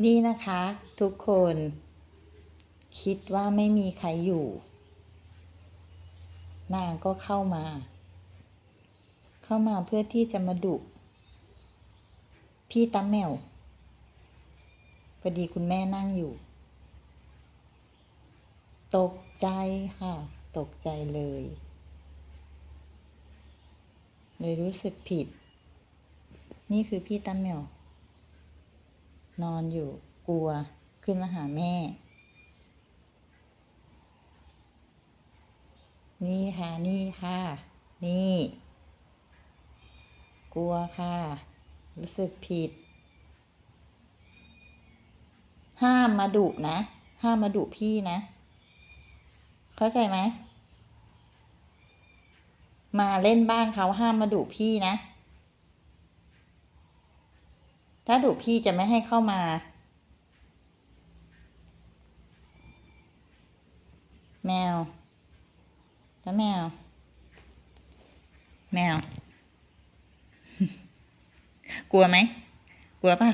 นี่นะคะ ทุกคน คิดว่าไม่มีใครอยู่ นางก็เข้ามา เข้ามาเพื่อที่จะมาดุพี่ตาแมวพอดีคุณแม่นั่งอยู่ ตกใจค่ะ ตกใจเลยเลยรู้สึกผิด นี่คือพี่ตาแมว นอนอยู่กลัวขึ้นมาหาแม่ นี่ค่ะ นี่ค่ะ นี่ กลัวค่ะ รู้สึกผิด ห้ามมาดุนะ ห้ามมาดุพี่นะ เข้าใจไหม มาเล่นบ้านเขาห้ามมาดุพี่นะ ถ้าดุพี่จะไม่ให้เข้ามา แมวแล้วแมว แมว กลัวไหม กลัวป่ะ